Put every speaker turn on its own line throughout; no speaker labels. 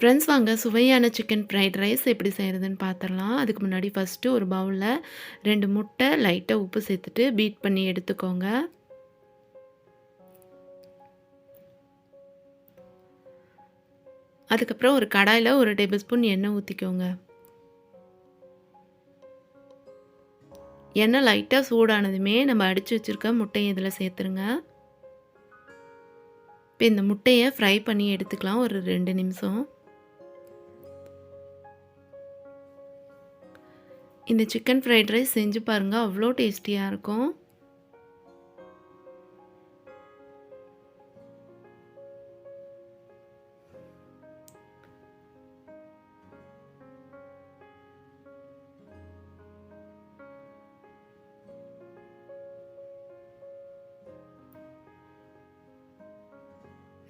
Friends வாங்க சுவையான chicken fried rice எப்படி செய்கிறதுன்னு பார்த்துடலாம் அதுக்கு முன்னாடி ஃபஸ்ட்டு ஒரு பவுலில் ரெண்டு முட்டை லைட்டாக உப்பு சேர்த்துட்டு பீட் பண்ணி எடுத்துக்கோங்க. அதுக்கப்புறம் ஒரு கடாயில் ஒரு டேபிள் ஸ்பூன் எண்ணெய் ஊற்றிக்கோங்க எண்ணெய் லைட்டாக சூடானதுமே நம்ம அடித்து வச்சுருக்க முட்டையை இதில் சேர்த்துருங்க. இப்போ இந்த முட்டையை ஃப்ரை பண்ணி எடுத்துக்கலாம் ஒரு ரெண்டு நிமிஷம். இந்த சிக்கன் ஃப்ரைட் ரைஸ் செஞ்சு பாருங்கள் அவ்வளோ டேஸ்டியாக இருக்கும்.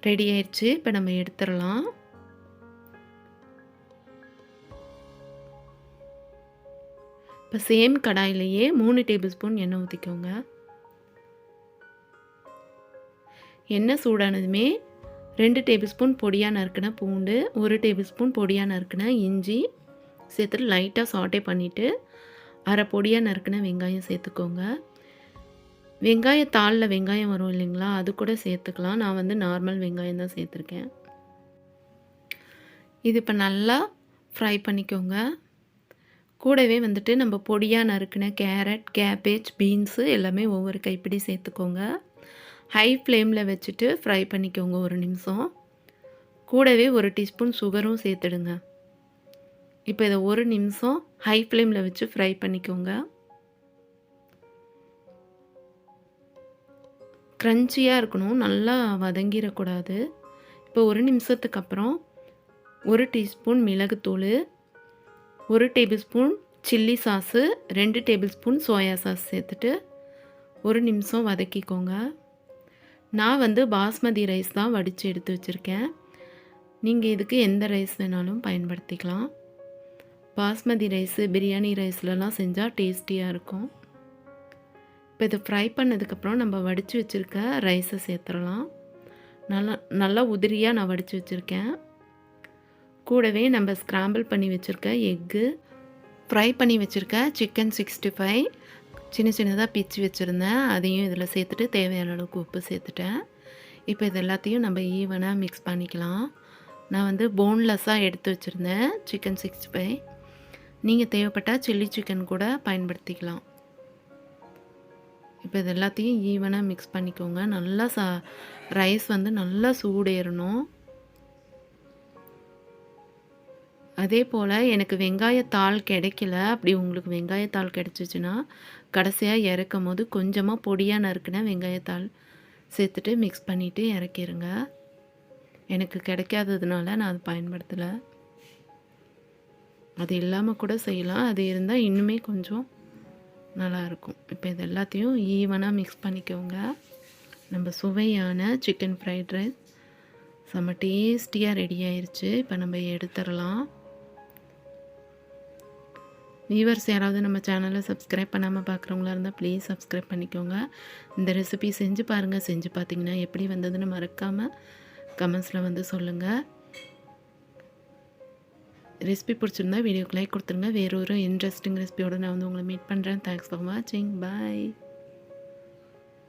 ரெடி ஆயிடுச்சு இப்போ நம்ம எடுத்துடலாம். இப்போ சேம் கடாயிலேயே மூணு டேபிள் ஸ்பூன் எண்ணெய் ஊற்றிக்கோங்க. எண்ணெய் சூடானதுமே ரெண்டு டேபிள் ஸ்பூன் பொடியாக நறுக்கின பூண்டு ஒரு டேபிள் ஸ்பூன் பொடியாக நறுக்கின இஞ்சி சேர்த்துட்டு லைட்டாக சாட்டே பண்ணிவிட்டு அரை பொடியாக நறுக்கின வெங்காயம் சேர்த்துக்கோங்க. வெங்காய தாளில் வெங்காயம் வரும் இல்லைங்களா அது கூட சேர்த்துக்கலாம். நான் வந்து நார்மல் வெங்காயம் தான் சேர்த்துருக்கேன். இது இப்போ நல்லா ஃப்ரை பண்ணிக்கோங்க. கூடவே வந்துட்டு நம்ம பொடியாக நறுக்கின கேரட் கேபேஜ் பீன்ஸு எல்லாமே ஒவ்வொரு கைப்பிடி சேர்த்துக்கோங்க. ஹை ஃப்ளேமில் வச்சுட்டு ஃப்ரை பண்ணிக்கோங்க ஒரு நிமிஷம். கூடவே ஒரு டீஸ்பூன் சுகரும் சேர்த்துடுங்க. இப்போ இதை ஒரு நிமிஷம் ஹை ஃப்ளேமில் வச்சு ஃப்ரை பண்ணிக்கோங்க. க்ரன்ச்சியாக இருக்கணும் நல்லா வதங்கிடக்கூடாது. இப்போ ஒரு நிமிஷத்துக்கு அப்புறம் ஒரு டீஸ்பூன் மிளகுத்தூள் ஒரு டேபிள் ஸ்பூன் சில்லி சாஸு ரெண்டு டேபிள் ஸ்பூன் சோயா சாஸ் சேர்த்துட்டு ஒரு நிமிஷம் வதக்கிக்கோங்க. நான் வந்து பாஸ்மதி ரைஸ் தான் வடித்து எடுத்து வச்சுருக்கேன். நீங்கள் இதுக்கு எந்த ரைஸ் வேணாலும் பயன்படுத்திக்கலாம். பாஸ்மதி ரைஸு பிரியாணி ரைஸ்லலாம் செஞ்சால் டேஸ்டியாக இருக்கும். இப்போ இதை ஃப்ரை பண்ணதுக்கப்புறம் நம்ம வடித்து வச்சுருக்க ரைஸை சேர்த்துடலாம். நல்லா நல்லா உதிரியாக நான் வடித்து வச்சுருக்கேன். கூடவே நம்ம ஸ்க்ராம்பிள் பண்ணி வச்சுருக்க எக்கு ஃப்ரை பண்ணி வச்சுருக்க சிக்கன் சிக்ஸ்டி ஃபைவ் சின்ன சின்னதாக பிச்சு வச்சுருந்தேன். அதையும் இதில் சேர்த்துட்டு தேவையான அளவுக்கு உப்பு சேர்த்துட்டேன். இப்போ இது எல்லாத்தையும் நம்ம ஈவனாக மிக்ஸ் பண்ணிக்கலாம். நான் வந்து போன்லெஸ்ஸாக எடுத்து வச்சுருந்தேன் சிக்கன் சிக்ஸ்டி ஃபைவ் நீங்கள் தேவைப்பட்டால் சில்லி சிக்கன் கூட பயன்படுத்திக்கலாம். இப்போ இது எல்லாத்தையும் ஈவனாக மிக்ஸ் பண்ணிக்கோங்க. நல்லா சா ரைஸ் வந்து நல்லா சூடேறணும். அதே போல் எனக்கு வெங்காயத்தாள் கிடைக்கல. அப்படி உங்களுக்கு வெங்காயத்தாள் கிடச்சிச்சின்னா கடைசியாக இறக்கும் போது கொஞ்சமாக பொடியாக நறுக்கின வெங்காயத்தாள் சேர்த்துட்டு மிக்ஸ் பண்ணிவிட்டு இறக்கிடுங்க எனக்கு கிடைக்காததுனால நான் அது பயன்படுத்தலை. அது இல்லாமல் கூட செய்யலாம். அது இருந்தால் இன்னுமே கொஞ்சம் நல்லாயிருக்கும் இப்போ இது எல்லாத்தையும் ஈவனாக மிக்ஸ் பண்ணிக்கோங்க. நம்ம சுவையான சிக்கன் ஃப்ரைட் ரைஸ் செம்ம டேஸ்டியாக ரெடி ஆயிடுச்சு இப்போ நம்ம எடுத்துடலாம். வியூவர்ஸ் யாராவது நம்ம சேனலை சப்ஸ்கிரைப் பண்ணாமல் பார்க்குறவங்களா இருந்தால் ப்ளீஸ் சப்ஸ்கிரைப் பண்ணிக்கோங்க. இந்த ரெசிபி செஞ்சு பாருங்கள் செஞ்சு பார்த்தீங்கன்னா எப்படி வந்ததுன்னு மறக்காமல் கமெண்ட்ஸில் வந்து சொல்லுங்கள் ரெசிபி பிடிச்சிருந்தா வீடியோக்கு லைக் கொடுத்துருங்க. வேறொரு இன்ட்ரெஸ்டிங் ரெசிபியோடு நான் வந்து உங்களை மீட் பண்ணுறேன் தேங்க்ஸ் ஃபார் வாட்சிங் பாய்